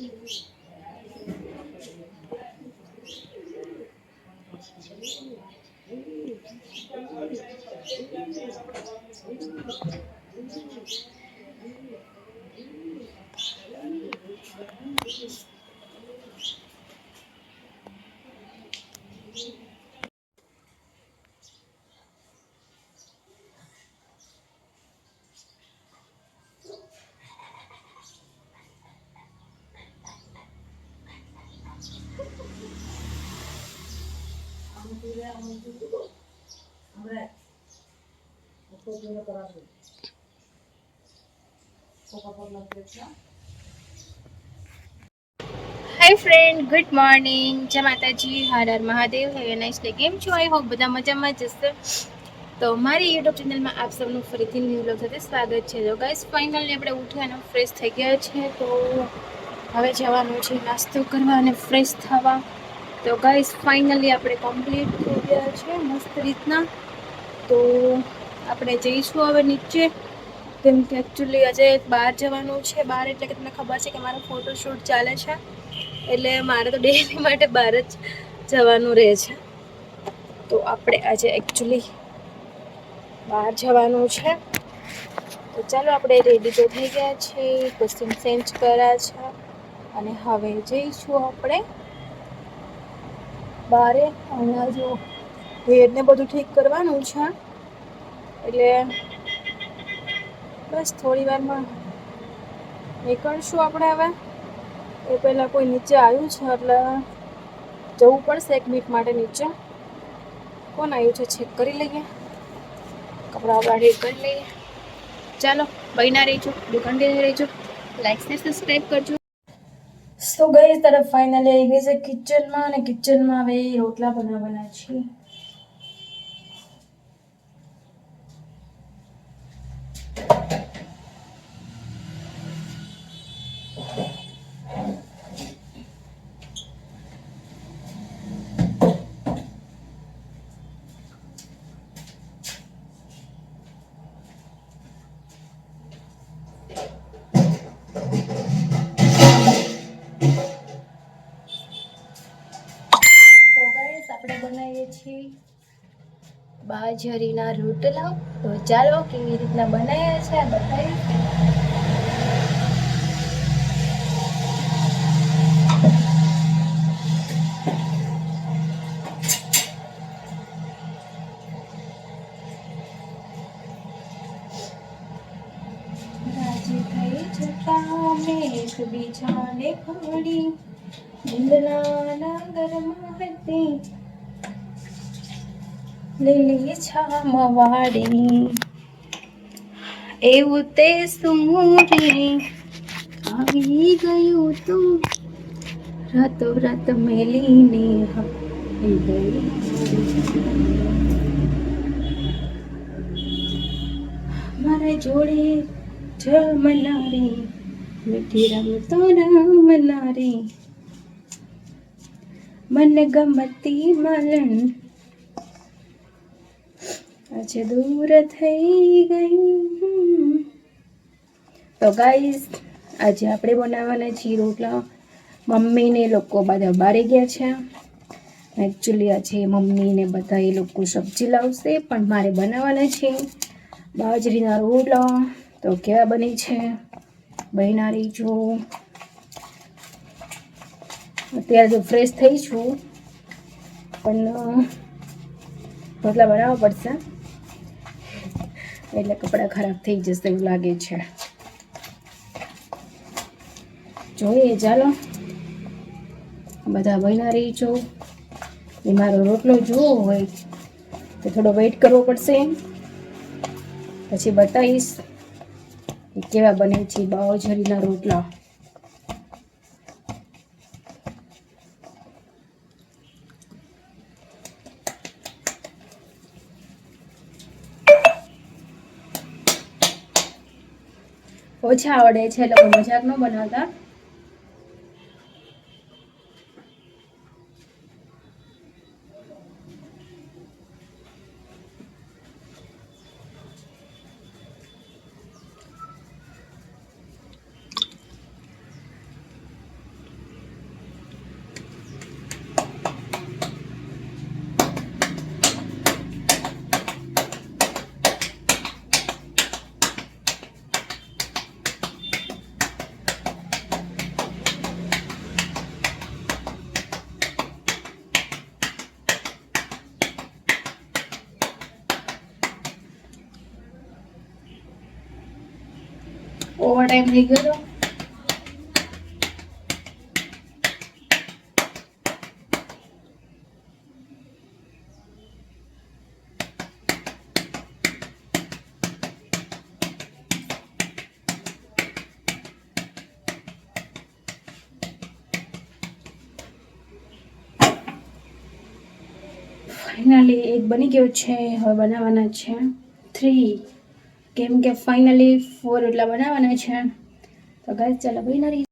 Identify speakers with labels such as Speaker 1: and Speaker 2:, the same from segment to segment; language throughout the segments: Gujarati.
Speaker 1: il bouge. Hi friend good morning જય માતાજી, હર હર મહાદેવ. હેવ નાઇસ ડે કેમ છો? આઈ હોપ બધા મજામાં જ હશે. તો મારી યુટ્યુબ ચેનલમાં આપ સૌનું ફરીથી ન્યૂ બ્લોગ સાથે સ્વાગત છે. તો ગાઈસ ફાઇનલી આપણે ઉઠ્યા અને ફ્રેશ થઈ ગયા છે. તો હવે જવાનું છે નાસ્તો કરવા અને ફ્રેશ થવા. તો ગાઈસ ફાઇનલી આપણે કમ્પ્લીટ થઈ ગયા છે, મસ્ત રીતના. તો આપણે જઈશું હવે નીચે. કેમ કે એકચ્યુઅલી આજે બહાર જવાનું છે, બહાર એટલે કે તમને ખબર છે કે મારો ફોટોશૂટ ચાલે છે. એટલે મારે તો ડેલી માટે બહાર જ જવાનું રહે છે. તો આપણે આજે એકચ્યુઅલી બહાર જવાનું છે. તો ચાલો આપણે રેડી તો થઈ ગયા છે કોસ્ટ્યુમ ચેન્જ કર્યા છે. અને હવે જઈશું આપણે. બારે અહીંયા જો હેરને બધું ઠીક કરવાનું છે. એટલે બસ થોડી વારમાં નીકળશું આપણે હવે. એ પહેલાં કોઈ નીચે આવ્યું છે એટલે જવું પડશે એક મિનિટ માટે નીચે. કોણ આવ્યું છે? ચેક કરી લઈએ. કપડાં વપડા રેડી કરી લઈએ. ચાલો, બહીના રહીજો દુકાન રહીજો. લાઈક ને સબસ્ક્રાઈબ કરજો. સો ગઈ તરફ ફાઇનલી આવી ગઈ છે કિચનમાં અને કિચનમાં હવે રોટલા બનાવવાના છીએ. બાજરીના રોટલા તો ચાલો કેવી રીતના બનાવ્યા છે આ બતાવી રાજી થઈ જતા અમે એકબીજાને ફળી નિંદના નાગરમાં હતી લીલી છામ વાળી એવું તે સુમરે આવી ગયું તું. રતો રત મેલીને મારા જોડે જમનારી મીઠી રમતો રમનારી મન ગમતી મલન આજે દૂર થઈ ગઈ. તો ગાઈસ આજે આપણે બનાવવાના છીએ રોટલા. મમ્મીને લોકો બધા બારે ગયા છે. એકચ્યુઅલી આજે મમ્મીને બધા એ લોકો સબ્જી લાવશે, પણ મારે બનાવવાના છે બાજરીના રોટલા. તો કેવા બની છે? બનારી છું અત્યારે તો ફ્રેશ થઈ છું. પણ રોટલા બનાવવા પડશે. એટલે કપડાં ખરાબ થઈ જશે એવું લાગે છે. જોઈએ, ચાલો. બધા બના રહી છો. એ મારો રોટલો જોવો હોય તો થોડો વેઇટ કરવો પડશે. પછી બતાવીશ કેવા બને છે બાવજરીના રોટલા. ઓછા આવડે છે લોકો મજાક ન બનાવતા. ઓવર ટાઈમ થઈ ગયો ફાઇનલી એક બની ગયો છે હવે બનાવવાના છે. થ્રી કેમ કે ફાઇનલી ફોર એટલા બનાવવાના છે. તો ગાઈસ ચાલો બની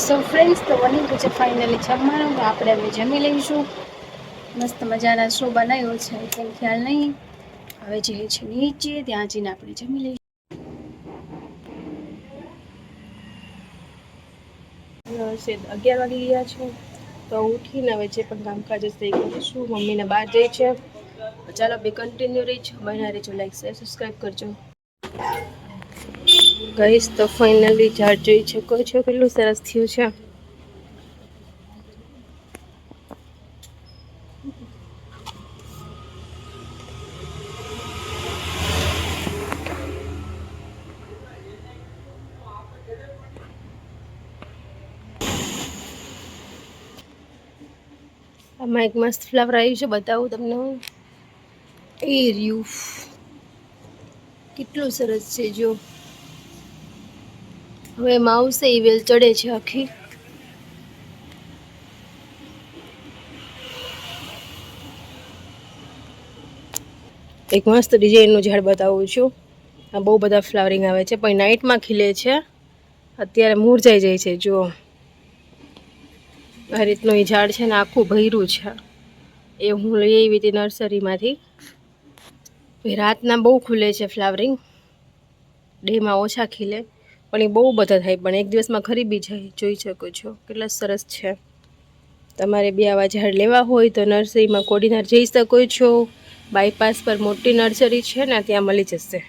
Speaker 1: સો ફ્રેન્ડ્સ તો બની ગયું છે ફાઇનલી જમવાનું તો આપણે હવે જમી લઈશું. મસ્ત મજાના શું બનાવ્યો છે કંઈ ખ્યાલ નહીં? હવે જઈએ છીએ નીચે, ત્યાં જઈને આપણે જમી લઈશું. છે અગિયાર વાગી ગયા છે. તો ઉઠીને હવે જે પણ કામકાજ થઈ એ છું મમ્મીને બહાર જઈ છે. ચાલો બે કન્ટિન્યુ રહી છે બનાવી રહેજો. લાઈક શેર સબસ્ક્રાઈબ કરજો. ગઈશ તો ફાઇનલી ઝાડ જોઈ શકો છો? કેટલું સરસ થયું છે? આમાં એક મસ્ત ફ્લાવર આવ્યું છે. બતાવું તમને એ રહ્યું. કેટલું સરસ છે, જો. હવે એમાં આવશે એ વેલ ચડે છે આખી. એક મસ્ત ડિઝાઇનનું ઝાડ બતાવું છું. આ બહુ બધા ફ્લાવરિંગ આવે છે, પણ નાઇટમાં ખીલે છે. અત્યારે મૂરઝાઈ જાય છે, જુઓ. આ રીતનું એ ઝાડ છે ને આખું ભર્યું છે. એ હું લઈ આવી હતી નર્સરીમાંથી. રાતના બહુ ખુલે છે ફ્લાવરિંગ. ડેમાં ઓછા ખીલે. પણ એ બહુ બધા થાય. પણ એક દિવસમાં ખરીબી જાય. જોઈ શકો છો. કેટલા સરસ છે. તમારે બે આવા ઝાડ લેવા હોય તો નર્સરીમાં કોડીનાર જઈ શકો છો. બાયપાસ પર મોટી નર્સરી છે ને, ત્યાં મળી જશે.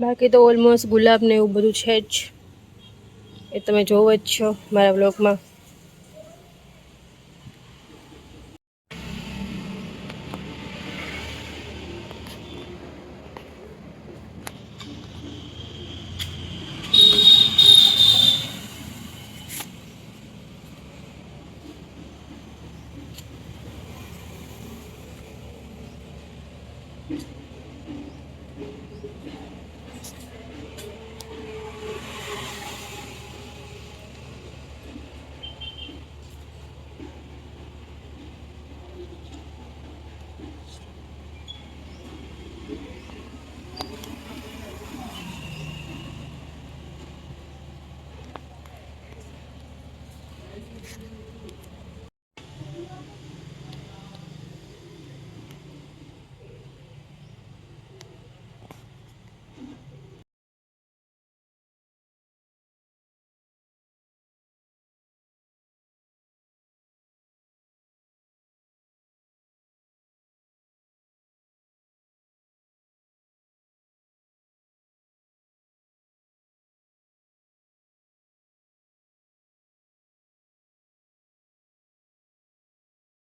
Speaker 1: બાકી તો ઓલમોસ્ટ ગુલાબને એવું બધું છે જ. એ તમે જોવો જ છો મારા બ્લોગમાં